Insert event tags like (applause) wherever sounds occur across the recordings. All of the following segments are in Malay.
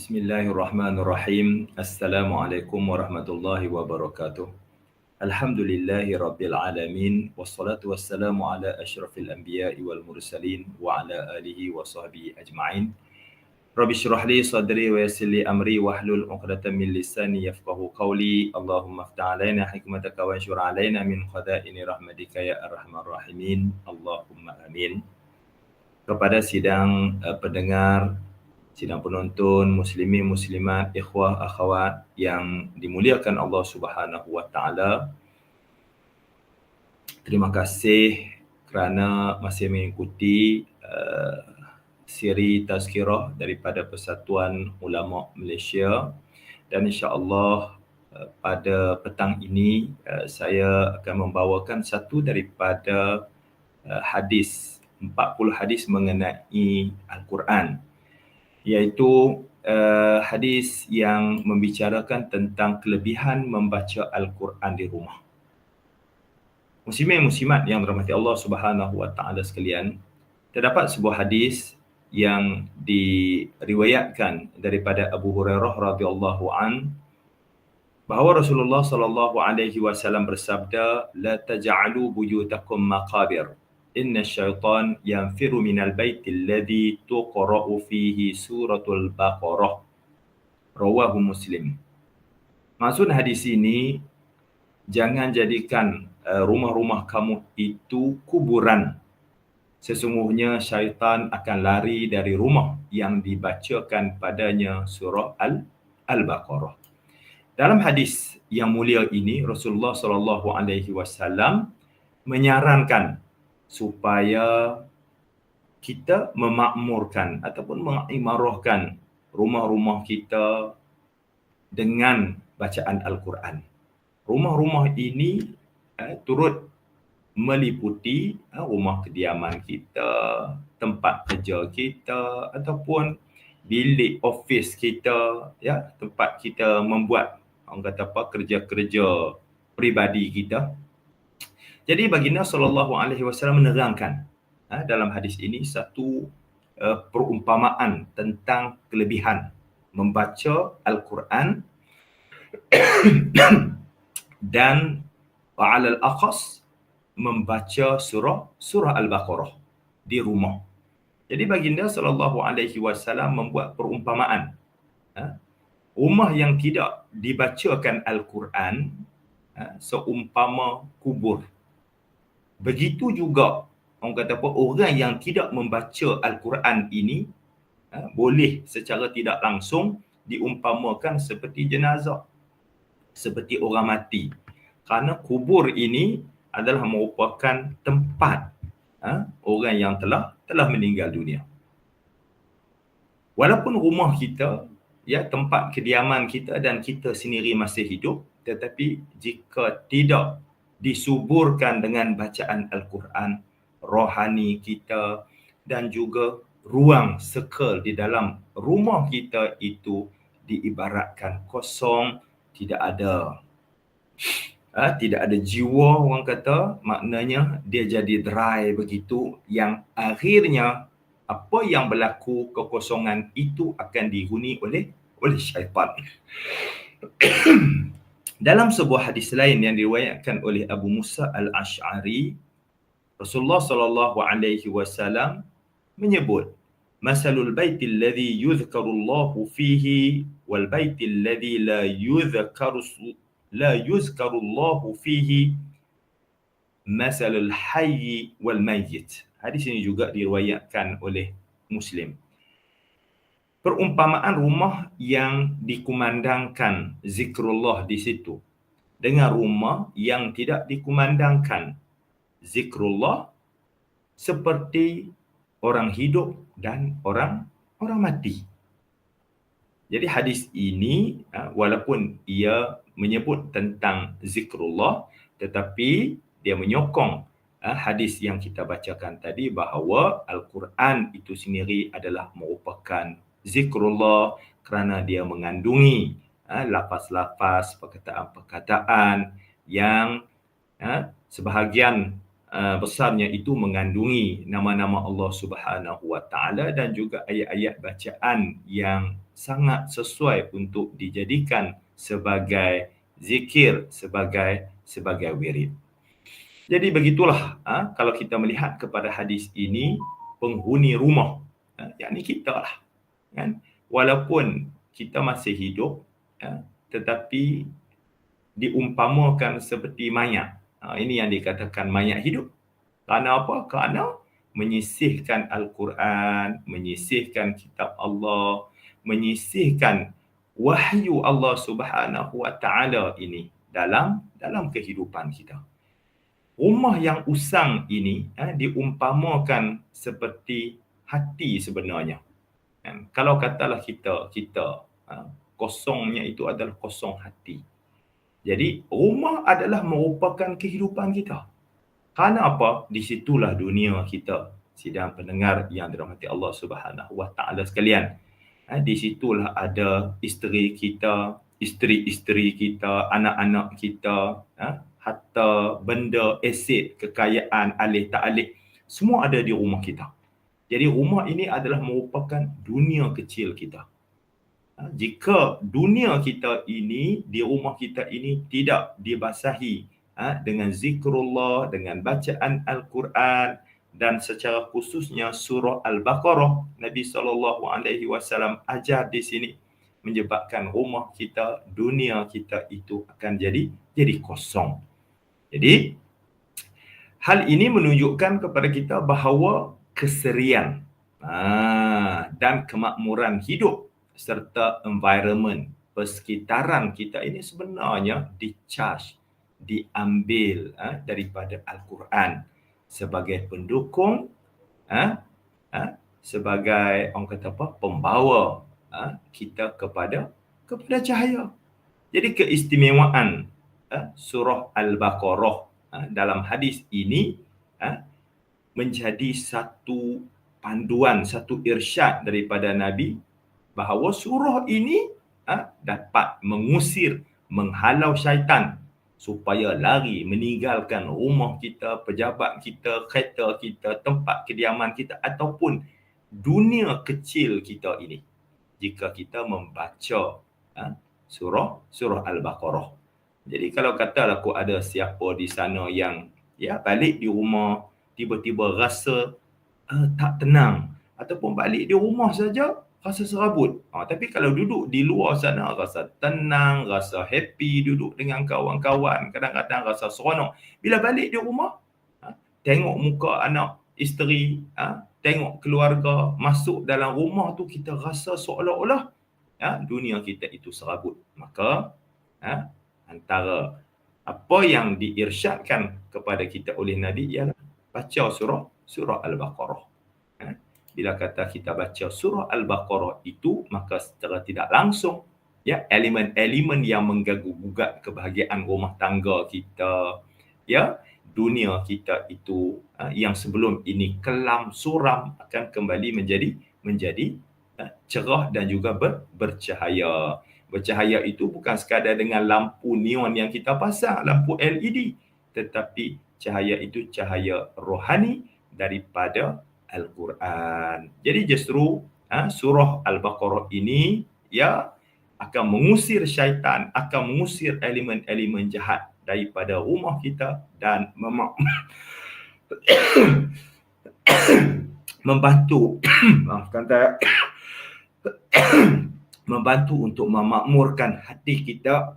بسم الله الرحمن الرحيم السلام عليكم ورحمة الله وبركاته الحمد لله رب العالمين والصلاة والسلام على أشرف الأنبياء والمرسلين وعلى آله وصحبه أجمعين رب اشرح لي صدري ويسر لي أمري واحلل عقدة من لساني يفقه قولي اللهم افتح علينا حكمتك وانشر علينا من خزائن رحمتك يا أرحم الراحمين اللهم آمين kepada sidang uh, pendengar sidang penonton muslimin muslimat ikhwah akhwat yang dimuliakan Allah Subhanahu wa taala. Terima kasih kerana masih mengikuti uh, siri tazkirah daripada Persatuan Ulama Malaysia. Dan insya-Allah uh, pada petang ini uh, saya akan membawakan satu daripada uh, hadis 40 hadis mengenai Al-Quran iaitu uh, hadis yang membicarakan tentang kelebihan membaca Al-Quran di rumah. Muslimin muslimat yang dirahmati Allah Subhanahu wa taala sekalian, terdapat sebuah hadis yang diriwayatkan daripada Abu Hurairah radhiyallahu an bahawa Rasulullah sallallahu alaihi wasallam bersabda la taj'alu buyutakum maqabir inna syaitan yanfiru minal baiti alladhi tuqra'u fihi suratul baqarah. Rawahu muslim. Maksud hadis ini jangan jadikan uh, rumah-rumah kamu itu kuburan. Sesungguhnya syaitan akan lari dari rumah yang dibacakan padanya surah al al-baqarah. Dalam hadis yang mulia ini Rasulullah sallallahu alaihi wasallam menyarankan supaya kita memakmurkan ataupun mengimarahkan rumah-rumah kita dengan bacaan Al-Quran. Rumah-rumah ini eh, turut meliputi eh, rumah kediaman kita, tempat kerja kita ataupun bilik office kita, ya tempat kita membuat orang kata apa kerja-kerja peribadi kita jadi baginda sallallahu alaihi wasallam menerangkan ha, dalam hadis ini satu uh, perumpamaan tentang kelebihan membaca al-Quran (coughs) dan al aqas membaca surah surah al-Baqarah di rumah. Jadi baginda sallallahu alaihi wasallam membuat perumpamaan ha, rumah yang tidak dibacakan al-Quran ha, seumpama kubur Begitu juga orang kata apa orang yang tidak membaca al-Quran ini ha, boleh secara tidak langsung diumpamakan seperti jenazah seperti orang mati. Kerana kubur ini adalah merupakan tempat ha, orang yang telah telah meninggal dunia. Walaupun rumah kita ya tempat kediaman kita dan kita sendiri masih hidup tetapi jika tidak disuburkan dengan bacaan Al-Quran, rohani kita dan juga ruang sekel di dalam rumah kita itu diibaratkan kosong, tidak ada ha, tidak ada jiwa orang kata, maknanya dia jadi dry begitu yang akhirnya apa yang berlaku kekosongan itu akan dihuni oleh oleh syaitan. (coughs) Dalam sebuah hadis lain yang diriwayatkan oleh Abu Musa Al-Ash'ari, Rasulullah sallallahu alaihi wasallam menyebut masalul baiti alladhi yuzkaru Allah fihi wal baiti alladhi la yuzkaru la yuzkaru Allah fihi masalul hayy wal mayyit. Hadis ini juga diriwayatkan oleh Muslim perumpamaan rumah yang dikumandangkan zikrullah di situ dengan rumah yang tidak dikumandangkan zikrullah seperti orang hidup dan orang orang mati. Jadi hadis ini ha, walaupun ia menyebut tentang zikrullah tetapi dia menyokong ha, hadis yang kita bacakan tadi bahawa al-Quran itu sendiri adalah merupakan zikrullah kerana dia mengandungi ha, lafaz-lafaz perkataan-perkataan yang ha, sebahagian uh, besarnya itu mengandungi nama-nama Allah Subhanahu Wa Taala dan juga ayat-ayat bacaan yang sangat sesuai untuk dijadikan sebagai zikir sebagai sebagai wirid. Jadi begitulah ha, kalau kita melihat kepada hadis ini penghuni rumah ha, yakni kita lah kan walaupun kita masih hidup ha, tetapi diumpamakan seperti mayat. Ha, ini yang dikatakan mayat hidup. Kerana apa? Kerana menyisihkan Al-Quran, menyisihkan kitab Allah, menyisihkan wahyu Allah Subhanahu Wa Taala ini dalam dalam kehidupan kita rumah yang usang ini eh, diumpamakan seperti hati sebenarnya. Eh, kalau katalah kita kita eh, kosongnya itu adalah kosong hati. Jadi rumah adalah merupakan kehidupan kita. Kerana apa? Di situlah dunia kita. Sidang pendengar yang dirahmati Allah Subhanahu Wa Taala sekalian. Eh, di situlah ada isteri kita, isteri-isteri kita, anak-anak kita, harta, benda, aset, kekayaan, alih tak alih, semua ada di rumah kita. Jadi rumah ini adalah merupakan dunia kecil kita. Ha, jika dunia kita ini, di rumah kita ini tidak dibasahi ha, dengan zikrullah, dengan bacaan Al-Quran dan secara khususnya surah Al-Baqarah, Nabi SAW ajar di sini menyebabkan rumah kita, dunia kita itu akan jadi jadi kosong. Jadi hal ini menunjukkan kepada kita bahawa keserian. Aa, dan kemakmuran hidup serta environment. Persekitaran kita ini sebenarnya di-charge, diambil aa, daripada Al-Quran. Sebagai pendukung aa, aa, sebagai orang kata apa pembawa aa, kita kepada kepada cahaya. Jadi keistimewaan uh, surah Al-Baqarah uh, dalam hadis ini uh, menjadi satu panduan, satu irsyad daripada Nabi bahawa surah ini uh, dapat mengusir, menghalau syaitan supaya lari meninggalkan rumah kita, pejabat kita, kereta kita, tempat kediaman kita ataupun dunia kecil kita ini jika kita membaca uh, surah surah Al-Baqarah. Jadi kalau katalah aku ada siapa di sana yang ya balik di rumah tiba-tiba rasa uh, tak tenang ataupun balik di rumah saja rasa serabut. Ha, tapi kalau duduk di luar sana rasa tenang, rasa happy duduk dengan kawan-kawan, kadang-kadang rasa seronok. Bila balik di rumah, ha, tengok muka anak, isteri, ha, tengok keluarga masuk dalam rumah tu kita rasa seolah-olah ha, dunia kita itu serabut. Maka ha, antara apa yang diirsyadkan kepada kita oleh Nabi ialah baca surah surah Al-Baqarah. Ha? Bila kata kita baca surah Al-Baqarah itu maka secara tidak langsung ya elemen-elemen yang mengganggu-gugat kebahagiaan rumah tangga kita ya dunia kita itu ha, yang sebelum ini kelam suram akan kembali menjadi menjadi ha, cerah dan juga ber, bercahaya bercahaya itu bukan sekadar dengan lampu neon yang kita pasang, lampu LED, tetapi cahaya itu cahaya rohani daripada Al-Quran. Jadi justru ha, surah Al-Baqarah ini ya akan mengusir syaitan, akan mengusir elemen-elemen jahat daripada rumah kita dan mem- (coughs) membantu (coughs) maafkan saya (coughs) membantu untuk memakmurkan hati kita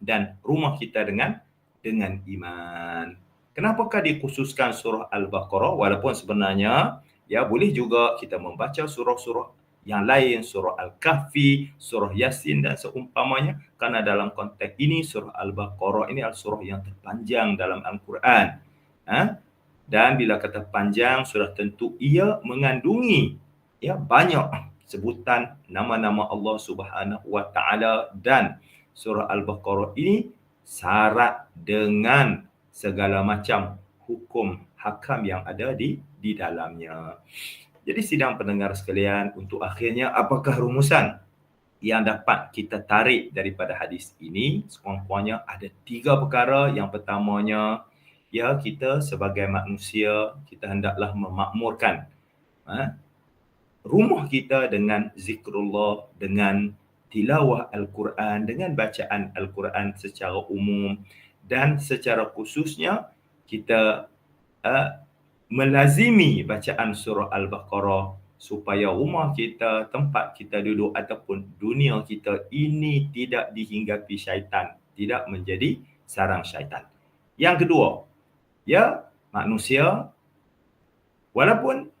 dan rumah kita dengan dengan iman. Kenapakah dikhususkan surah Al-Baqarah walaupun sebenarnya ya boleh juga kita membaca surah-surah yang lain, surah Al-Kahfi, surah Yasin dan seumpamanya kerana dalam konteks ini surah Al-Baqarah ini adalah surah yang terpanjang dalam Al-Quran. Ha? Dan bila kata panjang sudah tentu ia mengandungi ya banyak sebutan nama-nama Allah Subhanahu Wa Taala dan surah Al-Baqarah ini syarat dengan segala macam hukum hakam yang ada di di dalamnya. Jadi sidang pendengar sekalian untuk akhirnya apakah rumusan yang dapat kita tarik daripada hadis ini sekurang-kurangnya ada tiga perkara yang pertamanya ya kita sebagai manusia kita hendaklah memakmurkan ha, rumah kita dengan zikrullah dengan tilawah al-Quran dengan bacaan al-Quran secara umum dan secara khususnya kita uh, melazimi bacaan surah al-Baqarah supaya rumah kita, tempat kita duduk ataupun dunia kita ini tidak dihinggapi syaitan, tidak menjadi sarang syaitan. Yang kedua, ya manusia walaupun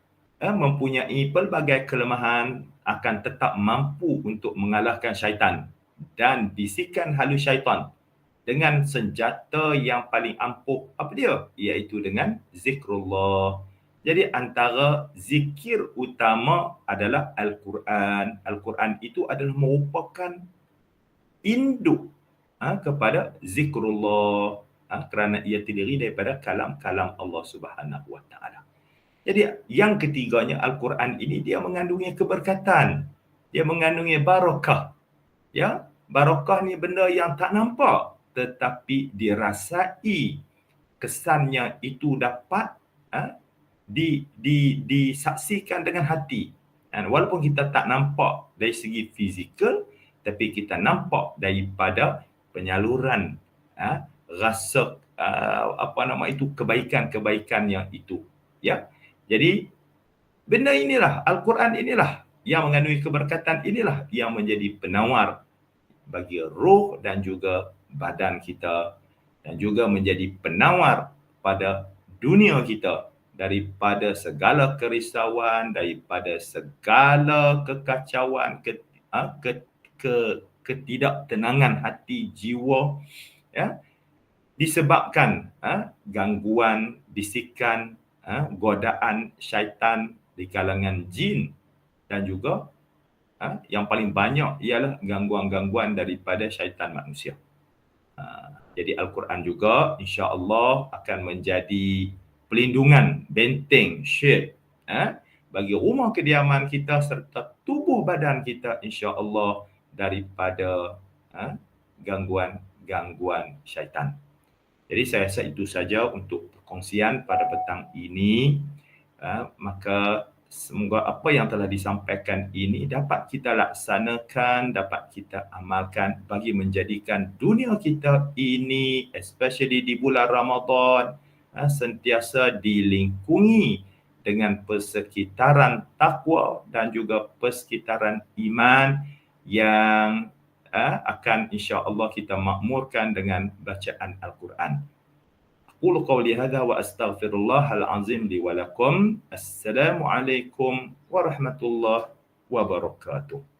eh, mempunyai pelbagai kelemahan akan tetap mampu untuk mengalahkan syaitan dan bisikan halus syaitan dengan senjata yang paling ampuh. Apa dia? Iaitu dengan zikrullah. Jadi antara zikir utama adalah al-Quran. al-Quran itu adalah merupakan induk ha, kepada zikrullah ha, kerana ia terdiri daripada kalam-kalam Allah Subhanahu Wa Taala. Jadi yang ketiganya Al-Quran ini dia mengandungi keberkatan. Dia mengandungi barakah. Ya, barakah ni benda yang tak nampak tetapi dirasai kesannya itu dapat ha, di, di, disaksikan dengan hati. Dan walaupun kita tak nampak dari segi fizikal tapi kita nampak daripada penyaluran ha, rasa uh, apa nama itu kebaikan-kebaikan yang itu ya jadi benda inilah al-Quran inilah yang mengandungi keberkatan inilah yang menjadi penawar bagi roh dan juga badan kita dan juga menjadi penawar pada dunia kita daripada segala kerisauan daripada segala kekacauan ke, ha, ke, ke ketidaktenangan hati jiwa ya disebabkan ha, gangguan, bisikan, ha, godaan syaitan di kalangan jin dan juga ha, yang paling banyak ialah gangguan-gangguan daripada syaitan manusia. Ha, jadi Al-Quran juga insya-Allah akan menjadi pelindungan, benteng, shield ha, bagi rumah kediaman kita serta tubuh badan kita insya-Allah daripada ha, gangguan-gangguan syaitan. Jadi saya rasa itu saja untuk perkongsian pada petang ini. Uh, maka semoga apa yang telah disampaikan ini dapat kita laksanakan, dapat kita amalkan bagi menjadikan dunia kita ini especially di bulan Ramadan uh, sentiasa dilingkungi dengan persekitaran takwa dan juga persekitaran iman yang uh, akan insya-Allah kita makmurkan dengan bacaan Al-Quran. Qul qawli hadha wa astaghfirullahal azim li wa lakum. Assalamualaikum warahmatullahi wabarakatuh.